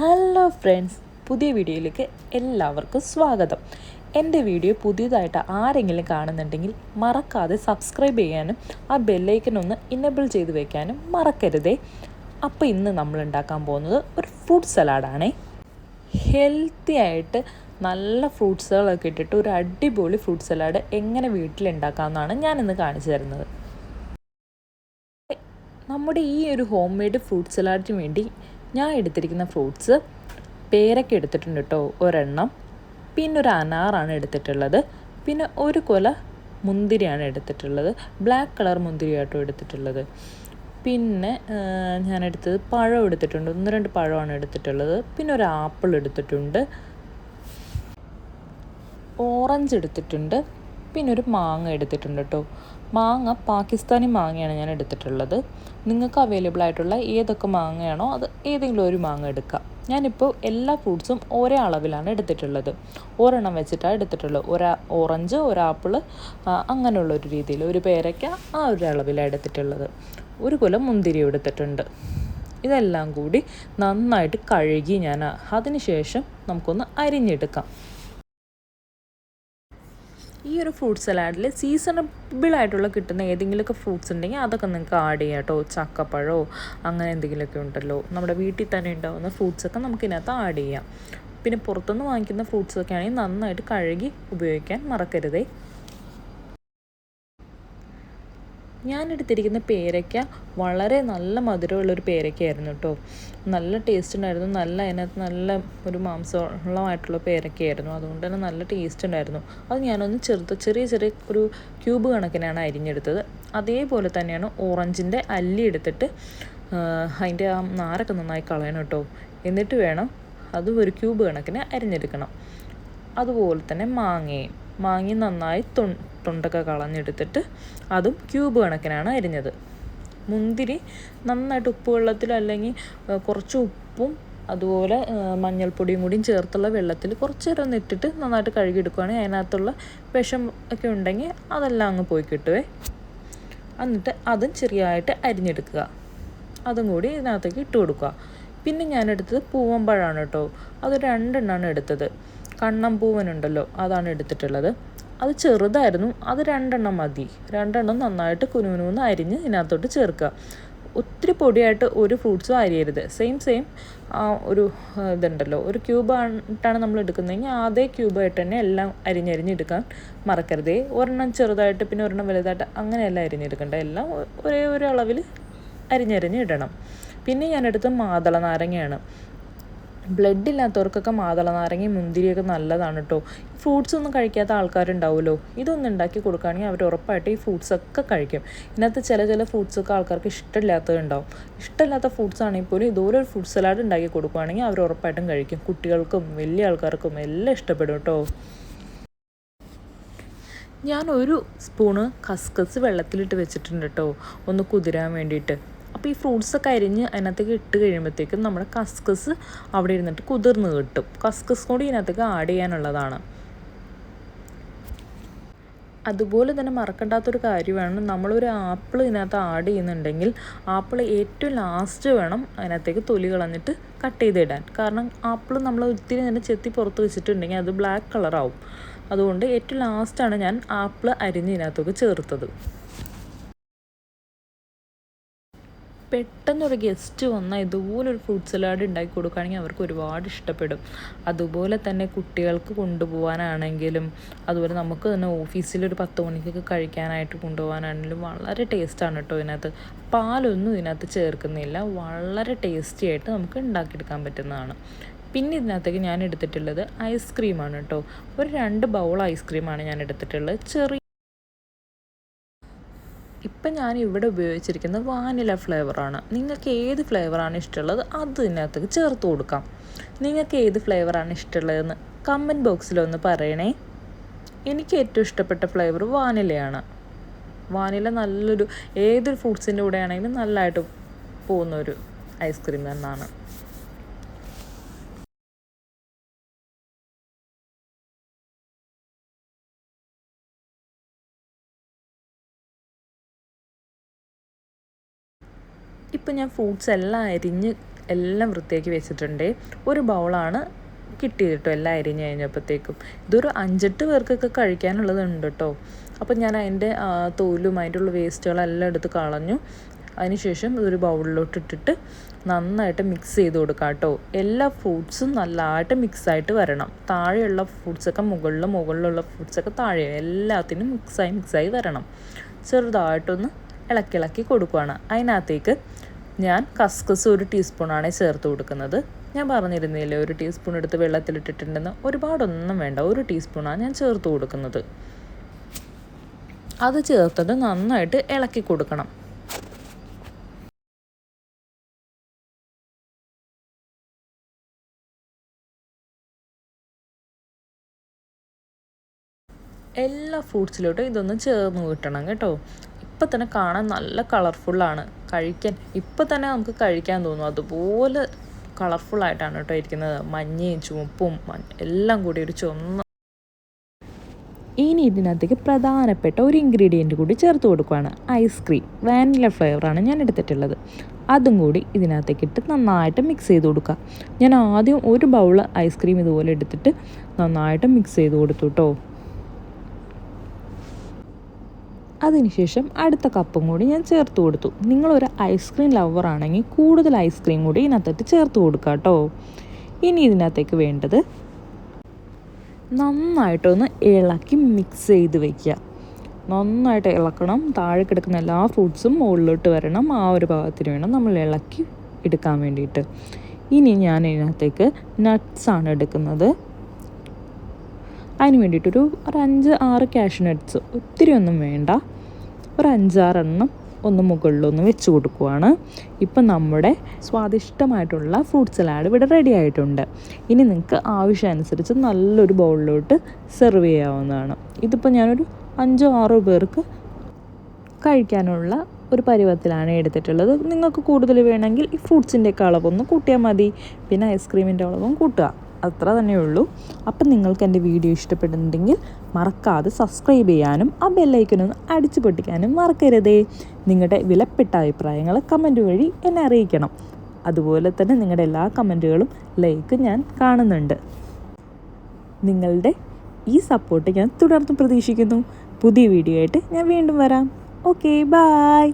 Hello friends പുതിയ വീഡിയോയിലേക്ക് എല്ലാവർക്കും സ്വാഗതം. എന്റെ വീഡിയോ പുതിയതായിട്ട് ആരെങ്കിലും കാണുന്നുണ്ടെങ്കിൽ മറക്കാതെ സബ്സ്ക്രൈബ് ചെയ്യാനും ആ ബെല്ലൈക്കൻ ഒന്ന് ഇനബിൾ ചെയ്ത് വെക്കാനും മറക്കരുതേ. അപ്പോൾ ഇന്ന് നമ്മൾ ഉണ്ടാക്കാൻ പോകുന്നത് ഒരു ഫ്രൂട്ട് സലാഡാണേ ഹെൽത്തി ആയിട്ട് നല്ല ഫ്രൂട്ട്സുകളൊക്കെ ഇട്ടിട്ട് ഒരു അടിപൊളി ഫ്രൂട്ട് സലാഡ് എങ്ങനെ വീട്ടിലുണ്ടാക്കാമെന്നാണ് ഞാനിന്ന് കാണിച്ചു തരുന്നത്. നമ്മുടെ ഈ ഒരു ഹോം മെയ്ഡ് ഫ്രൂട്ട് സലാഡിന് വേണ്ടി ഞാൻ എടുത്തിരിക്കുന്ന ഫ്രൂട്ട്സ് പേരൊക്കെ എടുത്തിട്ടുണ്ട് കേട്ടോ ഒരെണ്ണം. പിന്നെ ഒരു അനാറാണ് എടുത്തിട്ടുള്ളത്. പിന്നെ ഒരു കൊല മുന്തിരിയാണ് എടുത്തിട്ടുള്ളത്. ബ്ലാക്ക് കളർ മുന്തിരിയാട്ടോ എടുത്തിട്ടുള്ളത്. പിന്നെ ഞാൻ എടുത്തത് പഴം എടുത്തിട്ടുണ്ട്. ഒന്ന് രണ്ട് പഴമാണ് എടുത്തിട്ടുള്ളത്. പിന്നെ ഒരു ആപ്പിൾ എടുത്തിട്ടുണ്ട്. ഓറഞ്ച് എടുത്തിട്ടുണ്ട്. പിന്നെ ഒരു മാങ്ങ എടുത്തിട്ടുണ്ട് കേട്ടോ. മാങ്ങ പാകിസ്ഥാനി മാങ്ങയാണ് ഞാൻ എടുത്തിട്ടുള്ളത്. നിങ്ങൾക്ക് അവൈലബിൾ ആയിട്ടുള്ള ഏതൊക്കെ മാങ്ങയാണോ അത് ഏതെങ്കിലും ഒരു മാങ്ങ എടുക്കാം. ഞാനിപ്പോൾ എല്ലാ ഫ്രൂട്ട്സും ഒരേ അളവിലാണ് എടുത്തിട്ടുള്ളത്. ഒരെണ്ണം വെച്ചിട്ടാണ് എടുത്തിട്ടുള്ളത്. ഒരു ഓറഞ്ച് ഒരാപ്പിൾ അങ്ങനെയുള്ള ഒരു രീതിയിൽ ഒരു പേരയ്ക്ക ആ ഒരു അളവിലാണ് എടുത്തിട്ടുള്ളത്. ഒരു കുലം മുന്തിരി എടുത്തിട്ടുണ്ട്. ഇതെല്ലാം കൂടി നന്നായിട്ട് കഴുകി ഞാൻ അതിനുശേഷം നമുക്കൊന്ന് അരിഞ്ഞെടുക്കാം. ഈ ഒരു ഫ്രൂട്ട് സലാഡിൽ സീസണബിൾ ആയിട്ടുള്ള കിട്ടുന്ന ഏതെങ്കിലുമൊക്കെ ഫ്രൂട്ട്സ് ഉണ്ടെങ്കിൽ അതൊക്കെ നിങ്ങൾക്ക് ആഡ് ചെയ്യാം കേട്ടോ. ചക്കപ്പഴമോ അങ്ങനെ എന്തെങ്കിലുമൊക്കെ ഉണ്ടല്ലോ. നമ്മുടെ വീട്ടിൽ തന്നെ ഉണ്ടാകുന്ന ഫ്രൂട്ട്സൊക്കെ നമുക്ക് ഇതിനകത്ത് ആഡ് ചെയ്യാം. പിന്നെ പുറത്തുനിന്ന് വാങ്ങിക്കുന്ന ഫ്രൂട്ട്സൊക്കെ ആണെങ്കിൽ നന്നായിട്ട് കഴുകി ഉപയോഗിക്കാൻ മറക്കരുതേ. ഞാൻ എടുത്തിരിക്കുന്ന പേരയ്ക്ക വളരെ നല്ല മധുരമുള്ളൊരു പേരയ്ക്കയായിരുന്നു കേട്ടോ നല്ല ടേസ്റ്റ് ഉണ്ടായിരുന്നു നല്ല അതിനകത്ത് നല്ല ഒരു മാംസമുള്ളമായിട്ടുള്ള പേരയ്ക്കയായിരുന്നു അതുകൊണ്ട് തന്നെ നല്ല ടേസ്റ്റ് ഉണ്ടായിരുന്നു അത് ഞാനൊന്ന് ചെറുത്ത് ചെറിയ ചെറിയ ഒരു ക്യൂബ് കണക്കിനാണ് അരിഞ്ഞെടുത്തത്. അതേപോലെ തന്നെയാണ് ഓറഞ്ചിന്റെ അല്ലി എടുത്തിട്ട് അതിന്റെ ആ നാരൊക്കെ നന്നായി കളയണം കേട്ടോ എന്നിട്ട് വേണം അത് ഒരു ക്യൂബ് കണക്കിന് അരിഞ്ഞെടുക്കണം. അതുപോലെ തന്നെ മാങ്ങയും. മാങ്ങി നന്നായി തൊ തൊണ്ടൊക്കെ കളഞ്ഞെടുത്തിട്ട് അതും ക്യൂബ് കണക്കിനാണ് അരിഞ്ഞത്. മുന്തിരി നന്നായിട്ട് ഉപ്പ് വെള്ളത്തിൽ അല്ലെങ്കിൽ കുറച്ച് ഉപ്പും അതുപോലെ മഞ്ഞൾപ്പൊടിയും കൂടിയും ചേർത്തുള്ള വെള്ളത്തിൽ കുറച്ച് നേരം ഒന്ന് ഇട്ടിട്ട് നന്നായിട്ട് കഴുകിയെടുക്കുകയാണെങ്കിൽ അതിനകത്തുള്ള വിഷം ഒക്കെ ഉണ്ടെങ്കിൽ അതെല്ലാം അങ്ങ് പോയി കിട്ടുവേ. എന്നിട്ട് അതും ചെറിയതായിട്ട് അരിഞ്ഞെടുക്കുക. അതും കൂടി ഇതിനകത്തേക്ക് ഇട്ട് കൊടുക്കുക. പിന്നെ ഞാൻ എടുത്തത് പൂവമ്പഴമാണ് കേട്ടോ. അത് രണ്ടെണ്ണമാണ് എടുത്തത്. കണ്ണം പൂവനുണ്ടല്ലോ അതാണ് എടുത്തിട്ടുള്ളത്. അത് ചെറുതായിരുന്നു അത് രണ്ടെണ്ണം മതി. രണ്ടെണ്ണം നന്നായിട്ട് കുനുകുനുന്ന് അരിഞ്ഞ് ഇതിനകത്തോട്ട് ചേർക്കുക. ഒത്തിരി പൊടിയായിട്ട് ഒരു ഫ്രൂട്ട്സും അരിയരുത്. സെയിം സെയിം ഒരു ഇതുണ്ടല്ലോ. ഒരു ക്യൂബായിട്ടാണ് നമ്മൾ എടുക്കുന്നതെങ്കിൽ അതേ ക്യൂബായിട്ട് തന്നെ എല്ലാം അരിഞ്ഞരിഞ്ഞെടുക്കാൻ മറക്കരുതേ. ഒരെണ്ണം ചെറുതായിട്ട് പിന്നെ ഒരെണ്ണം വലുതായിട്ട് അങ്ങനെയല്ല അരിഞ്ഞെടുക്കേണ്ട. എല്ലാം ഒരേ ഒരു അളവിൽ അരിഞ്ഞരിഞ്ഞ് ഇടണം. പിന്നെ ഞാനെടുത്ത് മാതള നാരങ്ങയാണ് ബ്ലഡ് ഇല്ലാത്തവർക്കൊക്കെ മാതള നാരങ്ങ മുന്തിരിയൊക്കെ നല്ലതാണ് കേട്ടോ ഫ്രൂട്ട്സ് ഒന്നും കഴിക്കാത്ത ആൾക്കാരുണ്ടാവുമല്ലോ? ഇതൊന്നും ഉണ്ടാക്കി കൊടുക്കുകയാണെങ്കിൽ അവർ ഉറപ്പായിട്ട് ഈ ഫ്രൂട്ട്സ് ഒക്കെ കഴിക്കും. ഇതിനകത്ത് ചില ചില ഫ്രൂട്ട്സൊക്കെ ആൾക്കാർക്ക് ഇഷ്ടമില്ലാത്തതുണ്ടാവും ഇഷ്ടമില്ലാത്ത ഫ്രൂട്ട്സ് ആണെങ്കിൽ പോലും ഇതുപോലെ ഒരു ഫ്രൂട്ട് സലാഡ് ഉണ്ടാക്കി കൊടുക്കുകയാണെങ്കിൽ അവർ ഉറപ്പായിട്ടും കഴിക്കും. കുട്ടികൾക്കും വലിയ ആൾക്കാർക്കും എല്ലാം ഇഷ്ടപ്പെടും കേട്ടോ ഞാൻ ഒരു സ്പൂണ് കസ്കസ് വെള്ളത്തിലിട്ട് വെച്ചിട്ടുണ്ട് കേട്ടോ ഒന്ന് കുതിരാൻ വേണ്ടിയിട്ട്. അപ്പോൾ ഈ ഫ്രൂട്ട്സൊക്കെ അരിഞ്ഞ് അതിനകത്തേക്ക് ഇട്ട് കഴിയുമ്പോഴത്തേക്കും നമ്മുടെ കസ്കസ് അവിടെ ഇരുന്നിട്ട് കുതിർന്ന് കിട്ടും. കസ്കസ് കൂടി ഇതിനകത്തേക്ക് ആഡ് ചെയ്യാനുള്ളതാണ്. അതുപോലെ തന്നെ മറക്കണ്ടാത്തൊരു കാര്യമാണ് നമ്മളൊരു ആപ്പിൾ ഇതിനകത്ത് ആഡ് ചെയ്യുന്നുണ്ടെങ്കിൽ ആപ്പിൾ ഏറ്റവും ലാസ്റ്റ് വേണം അതിനകത്തേക്ക് തൊലി കളഞ്ഞിട്ട് കട്ട് ചെയ്തിടാൻ. കാരണം ആപ്പിൾ നമ്മൾ ഒത്തിരി തന്നെ ചെത്തി പുറത്ത് വെച്ചിട്ടുണ്ടെങ്കിൽ അത് ബ്ലാക്ക് കളറാവും അതുകൊണ്ട് ഏറ്റവും ലാസ്റ്റാണ് ഞാൻ ആപ്പിൾ അരിഞ്ഞ് ഇതിനകത്തേക്ക് ചേർത്തത്. പെട്ടെന്നൊരു ഗസ്റ്റ് വന്നാൽ ഇതുപോലൊരു ഫ്രൂട്ട് സലാഡ് ഉണ്ടാക്കി കൊടുക്കുകയാണെങ്കിൽ അവർക്ക് ഒരുപാട് ഇഷ്ടപ്പെടും. അതുപോലെ തന്നെ കുട്ടികൾക്ക് കൊണ്ടുപോകാനാണെങ്കിലും അതുപോലെ നമുക്ക് തന്നെ ഓഫീസിൽ ഒരു പത്ത് മണിക്കൊക്കെ കഴിക്കാനായിട്ട് കൊണ്ടുപോകാനാണെങ്കിലും വളരെ ടേസ്റ്റാണ് കേട്ടോ ഇതിനകത്ത്. പാലൊന്നും ഇതിനകത്ത് ചേർക്കുന്നില്ല. വളരെ ടേസ്റ്റി ആയിട്ട് നമുക്ക് ഉണ്ടാക്കിയെടുക്കാൻ പറ്റുന്നതാണ്. പിന്നെ ഇതിനകത്തേക്ക് ഞാൻ എടുത്തിട്ടുള്ളത് ഐസ്ക്രീമാണ് കേട്ടോ. ഒരു രണ്ട് ബൗൾ ഐസ്ക്രീമാണ് ഞാൻ എടുത്തിട്ടുള്ളത്. ചെറിയ ഇപ്പം ഞാൻ ഇവിടെ ഉപയോഗിച്ചിരിക്കുന്ന വാനില ഫ്ലേവറാണ് നിങ്ങൾക്ക് ഏത് ഫ്ലേവറാണ് ഇഷ്ടമുള്ളത് അത് ഇതിനകത്തേക്ക് ചേർത്ത് കൊടുക്കാം. നിങ്ങൾക്ക് ഏത് ഫ്ലേവറാണ് ഇഷ്ടമുള്ളതെന്ന് കമന്റ് ബോക്സിലൊന്ന് പറയണേ. എനിക്ക് ഏറ്റവും ഇഷ്ടപ്പെട്ട ഫ്ലേവർ വാനിലയാണ്. വാനില നല്ലൊരു ഏതൊരു ഫ്രൂട്ട്സിന്റെ കൂടെ ആണെങ്കിലും നല്ലതായിട്ട് പോകുന്നൊരു ഐസ്ക്രീം തന്നെയാണ്. ഇപ്പം ഞാൻ ഫ്രൂട്ട്സ് എല്ലാം അരിഞ്ഞ് എല്ലാം വൃത്തിയാക്കി വെച്ചിട്ടുണ്ട്. ഒരു ബൗളാണ് കിട്ടിയത് കേട്ടോ എല്ലാം അരിഞ്ഞ് കഴിഞ്ഞപ്പോഴത്തേക്കും. ഇതൊരു അഞ്ചെട്ട് പേർക്കൊക്കെ കഴിക്കാനുള്ളതുണ്ട് കേട്ടോ. അപ്പം ഞാൻ അതിന്റെ തോലും അതിന്റെ ഉള്ള വേസ്റ്റുകളെല്ലാം എടുത്ത് കളഞ്ഞു. അതിനുശേഷം ഇതൊരു ബൗളിലോട്ട് ഇട്ടിട്ട് നന്നായിട്ട് മിക്സ് ചെയ്ത് കൊടുക്കുക കേട്ടോ. എല്ലാ ഫ്രൂട്ട്സും നല്ലതായിട്ട് മിക്സായിട്ട് വരണം. താഴെയുള്ള ഫ്രൂട്ട്സൊക്കെ മുകളിൽ മുകളിലുള്ള ഫ്രൂട്ട്സൊക്കെ താഴെ എല്ലാത്തിനും മിക്സായി മിക്സായി വരണം. ചെറുതായിട്ടൊന്ന് ഇളക്കി ഇളക്കി കൊടുക്കുകയാണ് അതിനകത്തേക്ക് ഞാൻ കസ്കസ് ഒരു ടീസ്പൂണാണ് ചേർത്ത് കൊടുക്കുന്നത്. ഞാൻ പറഞ്ഞിരുന്നില്ലേ ഒരു ടീസ്പൂൺ എടുത്ത് വെള്ളത്തിലിട്ടിട്ടുണ്ടെന്ന്? ഒരുപാടൊന്നും വേണ്ട ഒരു ടീസ്പൂണാണ് ഞാൻ ചേർത്ത് കൊടുക്കുന്നത്. അത് ചേർത്തത് നന്നായിട്ട് ഇളക്കി കൊടുക്കണം. എല്ലാ ഫ്രൂട്ട്സിലോട്ടും ഇതൊന്ന് ചേർന്ന് കിട്ടണം കേട്ടോ. ഇപ്പം തന്നെ കാണാൻ നല്ല കളർഫുള്ളാണ് കഴിക്കാൻ ഇപ്പം തന്നെ നമുക്ക് കഴിക്കാൻ തോന്നും. അതുപോലെ കളർഫുള്ളായിട്ടാണ് കേട്ടോ ഇരിക്കുന്നത്. മഞ്ഞയും ചുവപ്പും എല്ലാം കൂടി ഒരു ചുവന്ന ഇനി ഇതിനകത്തേക്ക് പ്രധാനപ്പെട്ട ഒരു ഇൻഗ്രീഡിയന്റ് കൂടി ചേർത്ത് കൊടുക്കുകയാണ് ഐസ്ക്രീം വാനില ഫ്ലേവറാണ് ഞാൻ എടുത്തിട്ടുള്ളത്. അതും കൂടി ഇതിനകത്തേക്ക് ഇട്ട് നന്നായിട്ട് മിക്സ് ചെയ്ത് കൊടുക്കുക. ഞാൻ ആദ്യം ഒരു ബൗൾ ഐസ്ക്രീം ഇതുപോലെ എടുത്തിട്ട് നന്നായിട്ട് മിക്സ് ചെയ്ത് കൊടുത്തു കേട്ടോ. അതിനുശേഷം അടുത്ത കപ്പും കൂടി ഞാൻ ചേർത്ത് കൊടുത്തു. നിങ്ങളൊരു ഐസ്ക്രീം ലവർ ആണെങ്കിൽ കൂടുതൽ ഐസ്ക്രീം കൂടി ഇതിനകത്തേക്ക് ചേർത്ത് കൊടുക്കുക കേട്ടോ. ഇനി ഇതിനകത്തേക്ക് വേണ്ടത് നന്നായിട്ടൊന്ന് ഇളക്കി മിക്സ് ചെയ്ത് വയ്ക്കുക നന്നായിട്ട് ഇളക്കണം. താഴെ കിടക്കുന്ന എല്ലാ ഫ്രൂട്ട്സും മുകളിലോട്ട് വരണം. ആ ഒരു ഭാഗത്തിന് വേണം നമ്മൾ ഇളക്കി എടുക്കാൻ വേണ്ടിയിട്ട്. ഇനി ഞാൻ ഇതിനകത്തേക്ക് നട്ട്സാണ് എടുക്കുന്നത്. അതിന് വേണ്ടിയിട്ടൊരു ഒരു അഞ്ച് ആറ് ക്യാഷ് നട്ട്സ് ഒത്തിരി ഒന്നും വേണ്ട. ഒരു അഞ്ചാറെണ്ണം ഒന്ന് മുകളിലൊന്ന് വെച്ച് കൊടുക്കുവാണ്. ഇപ്പം നമ്മുടെ സ്വാദിഷ്ടമായിട്ടുള്ള ഫ്രൂട്ട് സലാഡ് ഇവിടെ റെഡി ആയിട്ടുണ്ട്. ഇനി നിങ്ങൾക്ക് ആവശ്യമനുസരിച്ച് നല്ലൊരു ബൗളിലോട്ട് സെർവ് ചെയ്യാവുന്നതാണ്. ഇതിപ്പോൾ ഞാനൊരു അഞ്ചോ ആറോ പേർക്ക് കഴിക്കാനുള്ള ഒരു പരുവത്തിലാണ് എടുത്തിട്ടുള്ളത്. നിങ്ങൾക്ക് കൂടുതൽ വേണമെങ്കിൽ ഈ ഫ്രൂട്ട്സിന്റെയൊക്കെ അളവൊന്ന് കൂട്ടിയാൽ മതി. പിന്നെ ഐസ്ക്രീമിന്റെ അളവും കൂട്ടുക. അത്ര തന്നെ ഉള്ളൂ. അപ്പം നിങ്ങൾക്ക് എന്റെ വീഡിയോ ഇഷ്ടപ്പെടുന്നുണ്ടെങ്കിൽ മറക്കാതെ സബ്സ്ക്രൈബ് ചെയ്യാനും ആ ബെല്ലൈക്കനൊന്ന് അടിച്ചു പൊട്ടിക്കാനും മറക്കരുതേ. നിങ്ങളുടെ വിലപ്പെട്ട അഭിപ്രായങ്ങൾ കമന്റ് വഴി എന്നെ അറിയിക്കണം. അതുപോലെ തന്നെ നിങ്ങളുടെ എല്ലാ കമന്റുകളും ലൈക്ക് ഞാൻ കാണുന്നുണ്ട്. നിങ്ങളുടെ ഈ സപ്പോർട്ട് ഞാൻ തുടർന്ന് പ്രതീക്ഷിക്കുന്നു. പുതിയ വീഡിയോ ആയിട്ട് ഞാൻ വീണ്ടും വരാം. Okay bye